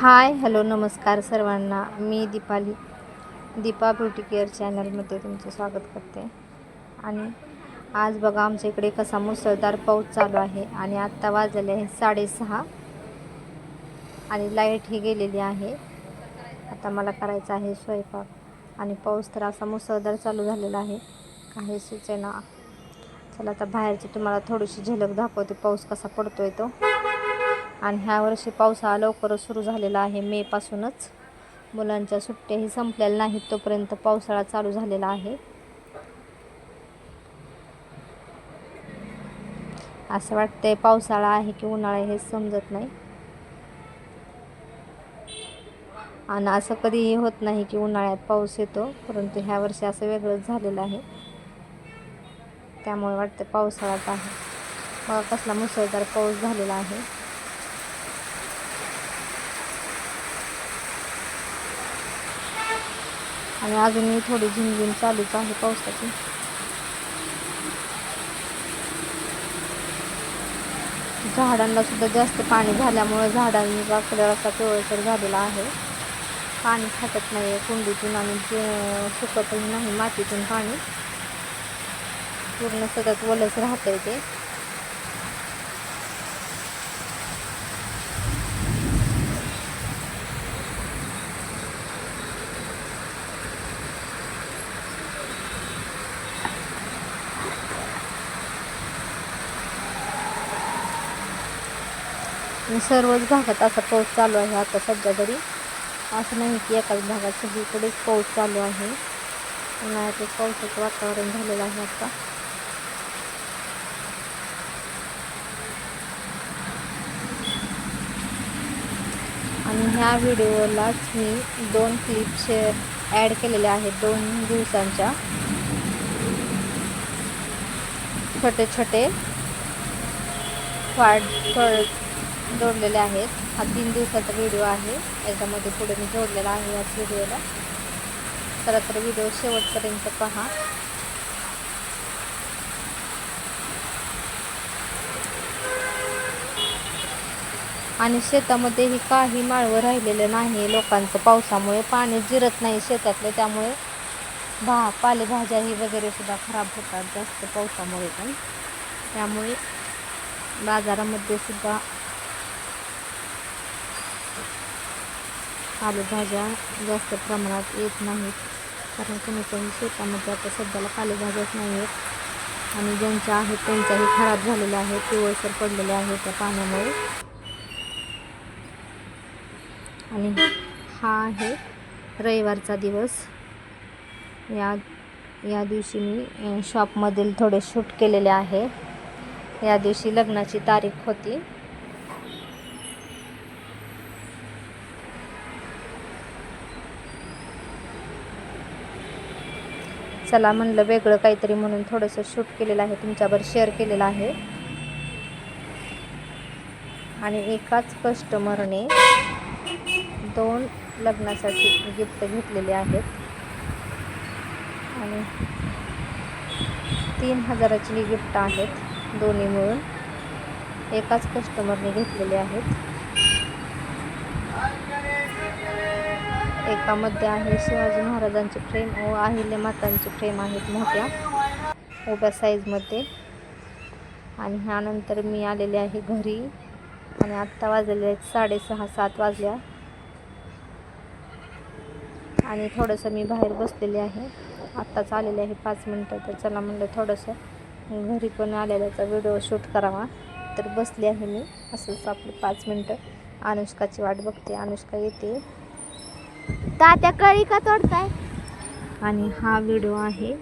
हाय hello नमस्कार सर्वांना. मी दीपाली दीपा ब्युटी केअर चॅनलमध्ये तुमचं स्वागत करते. आणि आज बघा आमच्या इकडे कसा मुसळधार पाऊस चालू आहे आणि आत्ता वाजलेले आहे साडेसहा आणि लाइट ही गेलेली आहे. आता मला करायचा आहे स्वयंपाक आणि पाऊस तर असा मुसळधार चालू झालेला आहे. काही सुचेना. चला आता बाहेरची तुम्हाला थोडीशी झलक दाखवते पाऊस कसा पडतोय तो. आणि ह्या वर्षी पावसाळा लवकरच सुरू झालेला आहे मेपासूनच मुलांच्या सुट्ट्याही संपलेल्या नाहीत तोपर्यंत पावसाळा चालू झालेला आहे. असं वाटतंय पावसाळा आहे की उन्हाळा हे समजत नाही. आणि असं कधीही होत नाही की उन्हाळ्यात पाऊस येतो परंतु ह्या वर्षी असं वेगळंच झालेलं आहे. त्यामुळे वाटतं पावसाळाच आहे. बघा कसला मुसळधार पाऊस झालेला आहे. आणि अजूनही थोडी झिमझिम चालूच आहे पावसाची. झाडांना सुद्धा जास्त पाणी झाल्यामुळे झाडांचा कलर असा पिवळसर झालेला आहे. पाणी खाटत नाही आहे कुंडीतून आणि जे सुकतही नाही मातीतून पाणी. पूर्ण सतत वलच आहे ते. सर्वच भागात असा पाऊस चालू आहे आता सध्या तरी. असं नाही की एकाच भागात सगळीकडेच पाऊस चालू आहे. उन्हाळ्यातच पावसाचं वातावरण झालेलं आहे आता. आणि ह्या व्हिडिओलाच मी दोन क्लिप शेअर ॲड केलेल्या आहेत दोन दिवसांच्या. छोटे छोटे वाढ जोडलेले आहेत. हा तीन दिवसाचा व्हिडिओ आहे. याच्यामध्ये पुढे मी जोडलेला आहे याच व्हिडिओला चला तर व्हिडिओ शेवटपर्यंत पहा. आणि शेतामध्येही काही माळवं राहिलेलं नाही लोकांचं पावसामुळे पाणी जिरत नाही शेतातलं. त्यामुळे भा पालेभाज्याही वगैरे सुद्धा खराब होतात. जास्त पावसामुळे पण. त्यामुळे बाजारामध्ये सुद्धा पालेभाज्या जास्त प्रमाणात येत नाहीत. कारण कोणी शेतामध्ये आता सध्याला पालेभाज्याच नाही आहेत आणि ज्यांच्या आहेत त्यांच्याही खराब झालेल्या आहेत. पिवळसर पडलेले आहेत त्या पाण्यामुळे. आणि हा आहे रविवारचा दिवस. या या दिवशी मी शॉपमधील थोडे शूट केलेले आहे. या दिवशी लग्नाची तारीख होती. चला म्हणलं वेगळं काहीतरी म्हणून थोडंसं शूट केलेलं आहे तुमच्यावर शेअर केलेलं आहे. आणि एकाच कस्टमरने दोन लग्नासाठी गिफ्ट घेतलेले आहेत. आणि तीन हजाराची ही गिफ्ट आहेत दोन्ही मिळून. एकाच कस्टमरने घेतलेले आहेत. एकामध्ये आहे शिवाजी महाराजांचे फ्रेम व अहिल्या मातांचे फ्रेम आहेत मोठ्या. उभ्या साईजमध्ये आणि ह्यानंतर मी आलेले आहे घरी. आणि आत्ता वाजलेले आहेत साडेसहा सात वाजल्या. आणि थोडंसं मी बाहेर बसलेले आहे. आत्ताच आलेले आहे पाच मिनटं. तर चला म्हणलं थोडंसं घरी पण आलेल्याचा व्हिडिओ शूट करावा. तर बसली आहे मी. असंच आपलं पाच मिनटं. अनुष्काची वाट बघते. अनुष्का येते. तात्या कळी का तोडताय? आणि हा व्हिडिओ आहे.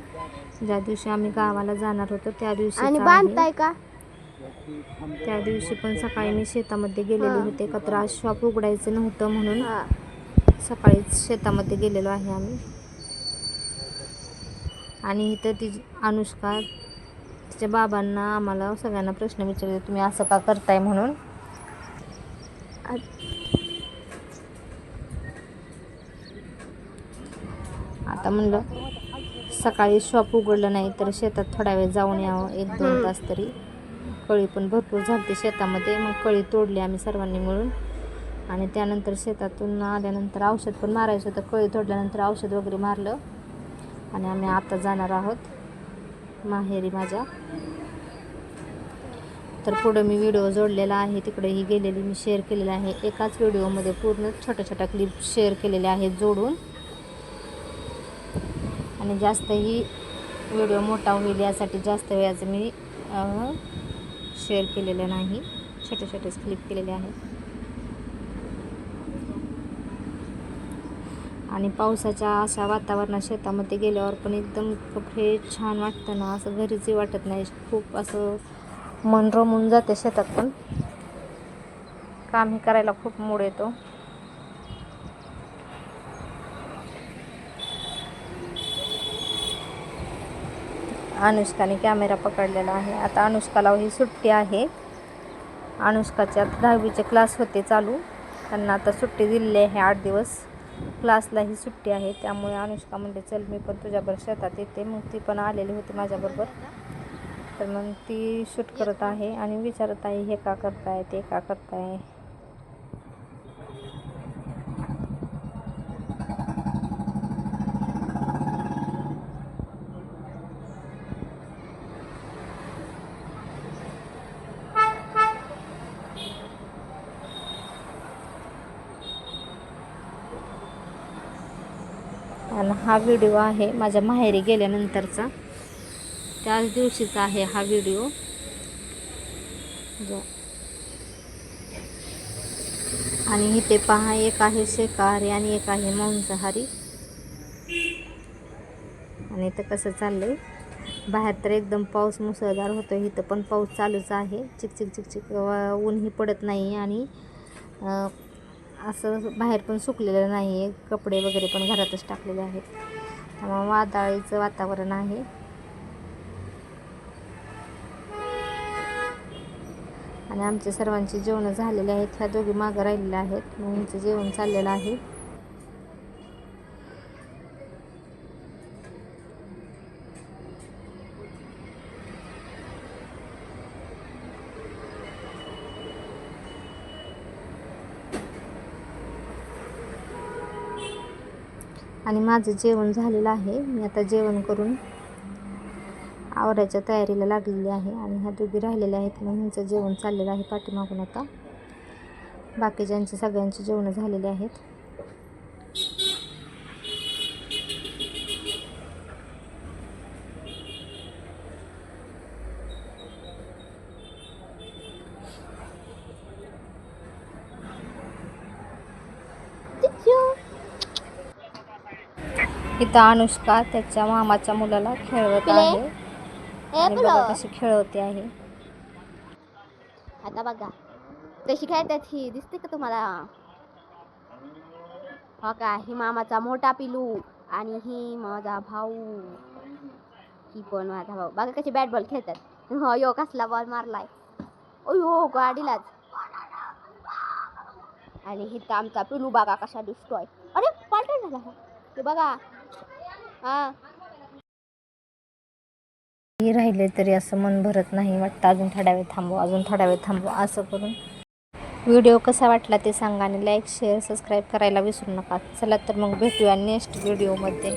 ज्या दिवशी आम्ही गावाला जाणार होतो त्या दिवशी आणि बांधताय का? त्या दिवशी पण सकाळी मी शेतामध्ये गेलेले. होते. का तर आज शॉप उघडायचं नव्हतं म्हणून सकाळीच शेतामध्ये गेलेलो आहे आम्ही. आणि इथं ती अनुष्का तिच्या बाबांना आम्हाला सगळ्यांना प्रश्न विचारले तुम्ही असं का करताय? म्हणून. आता म्हणलं सकाळी शॉप उघडलं नाही तर शेतात थोडा वेळ जाऊन यावं एक दोन. तास तरी. कळी पण भरपूर झालते शेतामध्ये मग कळी तोडली आम्ही सर्वांनी मिळून. आणि त्यानंतर शेतातून आल्यानंतर औषध पण मारायचं होतं. कळी तोडल्यानंतर औषध वगैरे मारलं. आणि आम्ही आता जाणार आहोत माहेरी माझ्या. तर पुढं मी व्हिडिओ जोडलेला आहे तिकडेही गेलेली मी शेअर केलेला आहे. एकाच व्हिडिओमध्ये पूर्ण छोट्या छोट्या क्लिप शेअर केलेल्या आहेत जोडून. आणि जास्तही व्हिडिओ मोठा होईल यासाठी जास्त वेळाचं मी शेअर केलेलं नाही. छोटे छोटेच क्लिप केलेले आहेत. आणि पावसाच्या अशा वातावरणात शेतामध्ये गेल्यावर पण एकदम फ्रेश छान वाटतं ना. असं घरीचही वाटत नाही. खूप असं मन रमून जाते शेतात पण. कामही करायला खूप मूड येतो. अनुष्काने कॅमेरा पकडलेला आहे. आता अनुष्काला ही सुट्टी आहे. अनुष्काच्या दहावीचे क्लास होते चालू. त्यांना आता सुट्टी दिलेली आहे आठ दिवस. क्लासलाही सुट्टी आहे. त्यामुळे अनुष्का म्हणते चल मी पण तुझ्याबरोबर शेतात येते. मग ती पण आलेली होती माझ्याबरोबर. तर मग ती शूट करत आहे आणि विचारत आहे हे का करताय? ते का करताय आणि हा व्हिडिओ आहे माझ्या माहेरी गेल्यानंतरचा. त्याच दिवशीचा आहे हा व्हिडिओ आणि इथे पहा एक आहे शेकाहारी आणि एक आहे मांसाहारी. आणि इथं कसं चाललंय? बाहेर तर एकदम पाऊस मुसळधार होतो इथं पण पाऊस चालूच आहे. चिकचिक चिकचिक ऊनही पडत नाही आणि असं बाहेर पण सुकलेलं नाही आहे कपडे वगैरे पण घरातच टाकलेले आहेत. त्यामुळे वादळीचं वातावरण आहे. आणि आमचे सर्वांची जेवणं झालेले आहेत. ह्या दोघी मागं राहिलेल्या आहेत. मग ह्यांचं जेवण चाललेलं आहे. आणि माझं जेवण झालेलं आहे. मी आता जेवण करून आवरायच्या तयारीला लागलेली आहे आणि ह्या दोघी राहिलेल्या आहेत मग ह्यांचं जेवण चाललेलं आहे पाठीमागून आता. बाकीच्यांचे सगळ्यांचे जेवणं झालेले आहेत. इथं अनुष्का त्याच्या मामाच्या मुलाला खेळवत? आहे. आणि बघा कशी खेळवते आहे. आता बघा. कशी खेळतात ही? दिसते का तुम्हाला? हा का ही मामाचा मोठा पिलू आणि ही माझा भाऊ. ही पण माझा भाऊ. बघा कशी बॅट बॉल खेळतात. हो यो कसला बॉल मारलाय. अयो गाडीलाच. आणि ही तर आमचा पिलू बघा कसा दिसतोय. अरे पालटा झाला हा. हे बघा. हा. ही राहिले तरी असं मन भरत नाही वाटतं. अजून थोडा वेळ थांबू अजून थोडा वेळ थांबू असं करून. व्हिडिओ कसा वाटला ते सांगा आणि लाईक शेअर सबस्क्राईब करायला विसरू नका. चला तर मग भेटूया नेक्स्ट व्हिडिओमध्ये